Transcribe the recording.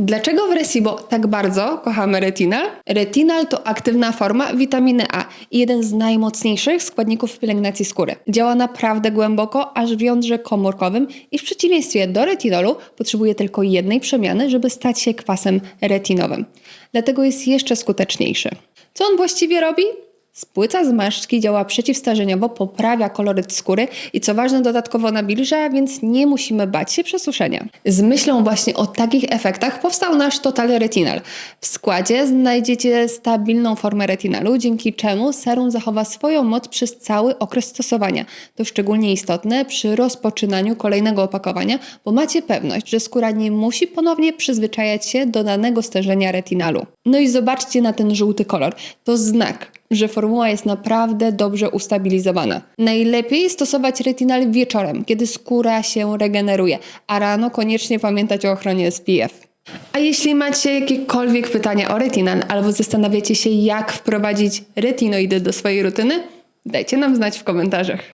Dlaczego w Resibo tak bardzo kochamy retinal? Retinal to aktywna forma witaminy A i jeden z najmocniejszych składników pielęgnacji skóry. Działa naprawdę głęboko, aż w jądrze komórkowym i w przeciwieństwie do retinolu potrzebuje tylko jednej przemiany, żeby stać się kwasem retinowym. Dlatego jest jeszcze skuteczniejszy. Co on właściwie robi? Spłyca zmarszczki, działa przeciwstarzeniowo, poprawia koloryt skóry i co ważne dodatkowo nawilża, więc nie musimy bać się przesuszenia. Z myślą właśnie o takich efektach powstał nasz Total Retinal. W składzie znajdziecie stabilną formę retinalu, dzięki czemu serum zachowa swoją moc przez cały okres stosowania. To szczególnie istotne przy rozpoczynaniu kolejnego opakowania, bo macie pewność, że skóra nie musi ponownie przyzwyczajać się do danego stężenia retinalu. No i zobaczcie na ten żółty kolor. To znak, że formuła jest naprawdę dobrze ustabilizowana. Najlepiej stosować retinal wieczorem, kiedy skóra się regeneruje, a rano koniecznie pamiętać o ochronie SPF. A jeśli macie jakiekolwiek pytania o retinal albo zastanawiacie się, jak wprowadzić retinoidy do swojej rutyny, dajcie nam znać w komentarzach.